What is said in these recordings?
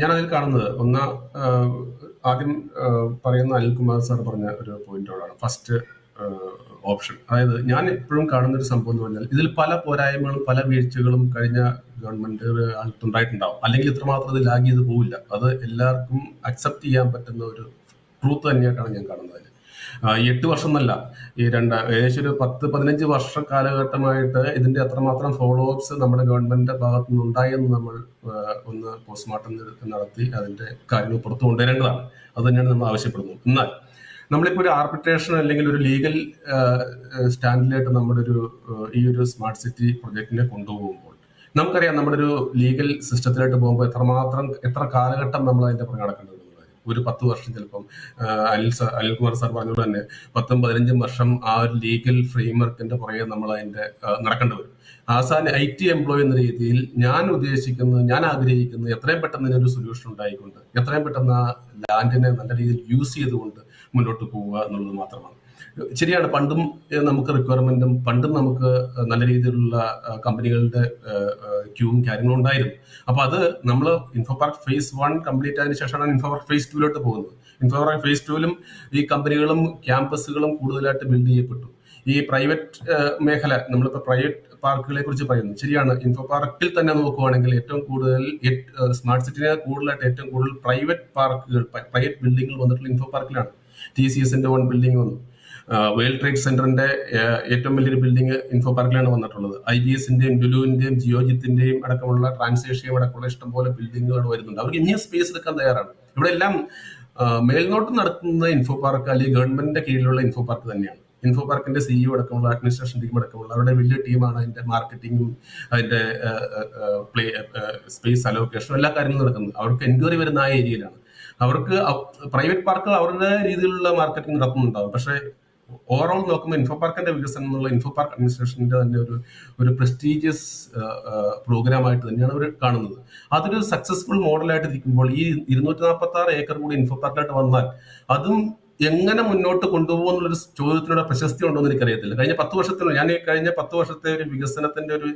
ഞാൻ അതിൽ കാണുന്നത് ഒന്ന് ആദ്യം പറയുന്ന അനിൽകുമാർ സാർ പറഞ്ഞ ഒരു പോയിന്റോടാണ് ഫസ്റ്റ് ഓപ്ഷൻ അതായത് ഞാൻ എപ്പോഴും കാണുന്ന ഒരു സംഭവം എന്ന് പറഞ്ഞാൽ ഇതിൽ പല പോരായ്മകളും പല വീഴ്ചകളും കഴിഞ്ഞ ഗവൺമെന്റ് ഉണ്ടായിട്ടുണ്ടാവും അല്ലെങ്കിൽ ഇത്രമാത്രം ഇത് ലാഗ് ചെയ്ത് പോവില്ല. അത് എല്ലാവർക്കും അക്സെപ്റ്റ് ചെയ്യാൻ പറ്റുന്ന ഒരു ട്രൂത്ത് തന്നെയായിട്ടാണ് ഞാൻ കാണുന്നത്. എട്ട് വർഷം എന്നല്ല ഈ രണ്ട് ഏകദേശം ഒരു പത്ത് പതിനഞ്ച് വർഷ കാലഘട്ടമായിട്ട് ഇതിന്റെ അത്രമാത്രം ഫോളോ അപ്സ് നമ്മുടെ ഗവൺമെന്റിന്റെ ഭാഗത്തു നിന്ന് ഉണ്ടായെന്ന് നമ്മൾ ഒന്ന് പോസ്റ്റ്മോർട്ടം നടത്തി അതിന്റെ കാര്യങ്ങൾ പുറത്തു കൊണ്ടുവരേണ്ടതാണ്. അത് തന്നെയാണ് നമ്മൾ ആവശ്യപ്പെടുന്നത്. എന്നാൽ നമ്മളിപ്പോൾ ഒരു ആർബിട്രേഷൻ അല്ലെങ്കിൽ ഒരു ലീഗൽ സ്റ്റാൻഡിലായിട്ട് നമ്മുടെ ഒരു ഈ ഒരു സ്മാർട്ട് സിറ്റി പ്രൊജക്ടിനെ കൊണ്ടുപോകുമ്പോൾ നമുക്കറിയാം നമ്മുടെ ഒരു ലീഗൽ സിസ്റ്റത്തിലായിട്ട് പോകുമ്പോൾ എത്രമാത്രം എത്ര കാലഘട്ടം നമ്മൾ അതിന്റെ പുറകെ നടക്കേണ്ടത് ഒരു പത്ത് വർഷം ചിലപ്പം അനിൽ അനിൽകുമാർ സാർ പറഞ്ഞത് തന്നെ പത്തും പതിനഞ്ചും വർഷം ആ ഒരു ലീഗൽ ഫ്രെയിംവർക്കിന്റെ പുറകെ നമ്മൾ അതിന്റെ നടക്കേണ്ടി വരും. ആസാൻ ഐ ടി എംപ്ലോയി എന്ന രീതിയിൽ ഞാൻ ഉദ്ദേശിക്കുന്നത് ഞാൻ ആഗ്രഹിക്കുന്നത് എത്രയും പെട്ടെന്ന് ഇതിനൊരു സൊല്യൂഷൻ ഉണ്ടായിക്കൊണ്ട് എത്രയും പെട്ടെന്ന് ആ ലാൻഡിനെ നല്ല രീതിയിൽ യൂസ് ചെയ്തുകൊണ്ട് മുന്നോട്ട് പോവുക എന്നുള്ളത് മാത്രമാണ്. ശരിയാണ് പണ്ടും നമുക്ക് റിക്വയർമെന്റും പണ്ടും നമുക്ക് നല്ല രീതിയിലുള്ള കമ്പനികളുടെ ക്യൂവും കാര്യങ്ങളും ഉണ്ടായിരുന്നു. അപ്പൊ അത് നമ്മൾ info park phase one complete ആയതിനു ശേഷമാണ് ഇൻഫോ പാർക്ക് ഫേസ് ടൂലോട്ട് പോകുന്നത്. ഇൻഫോ പാർക്ക് ഫേസ് ടൂവിലും ഈ കമ്പനികളും ക്യാമ്പസുകളും കൂടുതലായിട്ട് ബിൽഡ് ചെയ്യപ്പെട്ടു. ഈ പ്രൈവറ്റ് മേഖല നമ്മളിപ്പോൾ പ്രൈവറ്റ് പാർക്കുകളെ കുറിച്ച് പറയുന്നു. ശരിയാണ് ഇൻഫോ പാർക്കിൽ തന്നെ നോക്കുവാണെങ്കിൽ ഏറ്റവും കൂടുതൽ സ്മാർട്ട് സിറ്റിനെ കൂടുതലായിട്ട് ഏറ്റവും കൂടുതൽ പ്രൈവറ്റ് പാർക്കുകൾ പ്രൈവറ്റ് ബിൽഡിങ്ങുകൾ വന്നിട്ടുള്ള ഇൻഫോ പാർക്കിലാണ് ടി സി എസിന്റെ വൺ ബിൽഡിംഗ് വന്നു. വേൾഡ് ട്രേഡ് സെന്ററിന്റെ ഏറ്റവും വലിയൊരു ബിൽഡിംഗ് ഇൻഫോ പാർക്കിലാണ് വന്നിട്ടുള്ളത്. ഐ ബി എസിന്റെയും ഡുലുവിന്റെയും ജിയോജിത്തിന്റെയും അടക്കമുള്ള ട്രാൻസേഷ്യയും അടക്കമുള്ള ഇഷ്ടംപോലെ ബിൽഡിങ്ങുകൾ വരുന്നുണ്ട്. അവർക്ക് ഇനിയും സ്പേസ് എടുക്കാൻ തയ്യാറാണ്. ഇവിടെ എല്ലാം മേൽനോട്ട് നടത്തുന്ന ഇൻഫോ പാർക്ക് അല്ലെങ്കിൽ ഗവൺമെന്റിന്റെ കീഴിലുള്ള ഇൻഫോ പാർക്ക് തന്നെയാണ്. ഇൻഫോ പാർക്കിന്റെ സിഇഒ അടക്കമുള്ള അഡ്മിനിസ്ട്രേഷൻ ടീം അടക്കമുള്ള അവരുടെ വലിയ ടീമാണ് അതിന്റെ മാർക്കറ്റിംഗും അതിന്റെ പ്ലേ സ്പേസ് അലോക്കേഷനും എല്ലാ കാര്യങ്ങളും നടക്കുന്നത്. അവർക്ക് എൻക്വയറി വരുന്ന ആ ഏരിയയിലാണ് അവർക്ക് പ്രൈവറ്റ് പാർക്കുകൾ അവരുടെ രീതിയിലുള്ള മാർക്കറ്റിംഗ് നടത്തുന്നുണ്ടാവും പക്ഷേ ഓവറോൾ നോക്കുമ്പോൾ ഇൻഫോ പാർക്കിന്റെ വികസനം എന്നുള്ള ഇൻഫോ പാർക്ക് അഡ്മിനിസ്ട്രേഷന്റെ തന്നെ ഒരു ഒരു പ്രസ്റ്റീജിയസ് പ്രോഗ്രാമായിട്ട് തന്നെയാണ് അവർ കാണുന്നത്. അതൊരു സക്സസ്ഫുൾ മോഡലായിട്ട് ഇരിക്കുമ്പോൾ ഈ ഇരുന്നൂറ്റി നാൽപ്പത്തി ആറ് ഏക്കർ കൂടി ഇൻഫോ പാർക്കായിട്ട് വന്നാൽ അതും എങ്ങനെ മുന്നോട്ട് കൊണ്ടുപോകുന്നുള്ളൊരു ചോദ്യത്തിനുള്ള പ്രശസ്തി ഉണ്ടോ എന്ന് എനിക്കറിയത്തില്ല. കഴിഞ്ഞ പത്ത് വർഷത്തിനോ ഞാൻ ഈ കഴിഞ്ഞ പത്ത് വർഷത്തെ ഒരു വികസനത്തിന്റെ ഒരു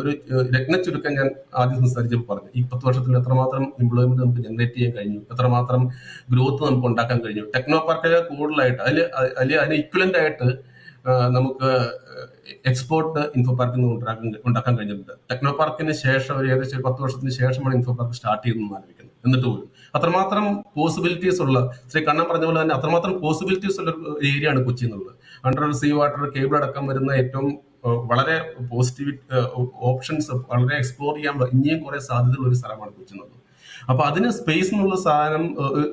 ഒരു രത്ന ചുരുക്കം ഞാൻ ആദ്യം സംസാരിച്ചപ്പോൾ പറഞ്ഞു. ഈ പത്ത് വർഷത്തിൽ എത്രമാത്രം എംപ്ലോയ്മെന്റ് നമുക്ക് ജനറേറ്റ് ചെയ്യാൻ കഴിഞ്ഞു? എത്രമാത്രം ഗ്രോത്ത് നമുക്ക് ഉണ്ടാക്കാൻ കഴിഞ്ഞു? ടെക്നോ പാർക്കിലെ കൂടുതലായിട്ട് അതിൽ അതിൽ അതിന് ഇക്വലന്റ് ആയിട്ട് നമുക്ക് എക്സ്പോർട്ട് ഇൻഫോ പാർക്കിൽ നിന്ന് ഉണ്ടാക്കാൻ ഉണ്ടാക്കാൻ കഴിഞ്ഞിട്ടുണ്ട്. ടെക്നോ പാർക്കിന് ശേഷം ഒരു ഏകദേശം പത്ത് വർഷത്തിന് ശേഷമാണ് ഇൻഫോ പാർക്ക് സ്റ്റാർട്ട് ചെയ്യുന്നത് ആലോചിക്കുന്നത്. എന്നിട്ട് പോലും. അത്രമാത്രം പോസിബിലിറ്റീസ് ഉള്ള ശ്രീ കണ്ണൻ പറഞ്ഞ പോലെ തന്നെ അത്രമാത്രം പോസിബിലിറ്റീസ് ഉള്ള ഏരിയ ആണ് കൊച്ചി എന്നുള്ളത്. അണ്ടർ സീ വാട്ടർ കേബിൾ അടക്കം വരുന്ന ഏറ്റവും വളരെ പോസിറ്റീവ് ഓപ്ഷൻസ് വളരെ എക്സ്പ്ലോർ ചെയ്യാൻ ഇനിയും കുറെ സാധ്യതയുള്ള ഒരു സ്ഥലമാണ് കൊച്ചി എന്നുള്ളത്. അപ്പൊ അതിന് സ്പേസ് എന്നുള്ള സാധനം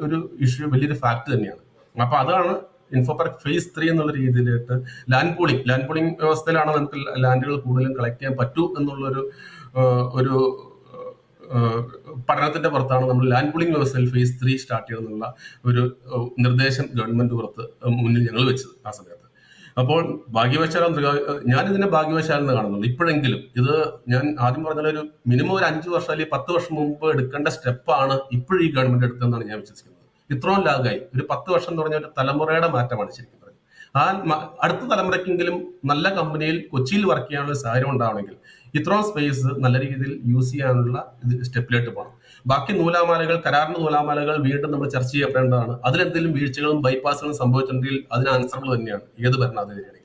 ഒരു ഇഷ്യൂ വലിയൊരു ഫാക്ട് തന്നെയാണ്. അപ്പൊ അതാണ് ഇൻഫോപാർക്ക് ഫേസ് ത്രീ എന്നുള്ള രീതിയിലിട്ട് ലാൻഡ് പോളിംഗ് ലാൻഡ് പോളിംഗ് വ്യവസ്ഥയിലാണ് നമുക്ക് ലാൻഡുകൾ കൂടുതലും കളക്ട് ചെയ്യാൻ പറ്റൂ എന്നുള്ളൊരു ഒരു പഠനത്തിന്റെ പുറത്താണ് നമ്മൾ ലാൻഡ് പൂളിംഗ് വ്യവസ്ഥയിൽ ഫേസ് ത്രീ സ്റ്റാർട്ട് ചെയ്തെന്നുള്ള ഒരു നിർദ്ദേശം ഗവൺമെന്റ് പുറത്ത് മുന്നിൽ ഞങ്ങൾ വെച്ചത് ആ സമയത്ത്. അപ്പോൾ ഭാഗ്യവശാല ഞാൻ ഇതിനെ ഭാഗ്യവശാലെന്ന് കാണുന്നുള്ളൂ. ഇപ്പോഴെങ്കിലും ഇത് ഞാൻ ആദ്യം പറഞ്ഞ ഒരു മിനിമം ഒരു അഞ്ചു വർഷം അല്ലെങ്കിൽ പത്ത് വർഷം മുമ്പ് എടുക്കേണ്ട സ്റ്റെപ്പാണ് ഇപ്പോഴും ഈ ഗവൺമെന്റ് എടുത്തതെന്നാണ് ഞാൻ വിശ്വസിക്കുന്നത്. ഇത്രയും ലാഗായി. ഒരു പത്ത് വർഷം എന്ന് പറഞ്ഞ ഒരു തലമുറയുടെ മാറ്റമാണ് ശരിക്കും ആ അടുത്ത തലമുറയ്ക്കെങ്കിലും നല്ല കമ്പനിയിൽ കൊച്ചിയിൽ വർക്ക് ചെയ്യാനുള്ള സാഹചര്യം ഉണ്ടാവണമെങ്കിൽ ഇത്രയും സ്പേസ് നല്ല രീതിയിൽ യൂസ് ചെയ്യാനുള്ള സ്റ്റെപ്പിലേക്ക് പോകണം ബാക്കി നൂലാമാലകൾ കരാറിന്റെ നൂലാമാലകൾ വീണ്ടും നമ്മൾ ചർച്ച ചെയ്യപ്പെടേണ്ടതാണ്. അതിലെന്തെങ്കിലും വീഴ്ചകളും ബൈപ്പാസുകളും സംഭവിച്ചിട്ടുണ്ടെങ്കിൽ അതിന് ആൻസറുകൾ തന്നെയാണ്. ഏത് ഭരണാധികാരിയാണ്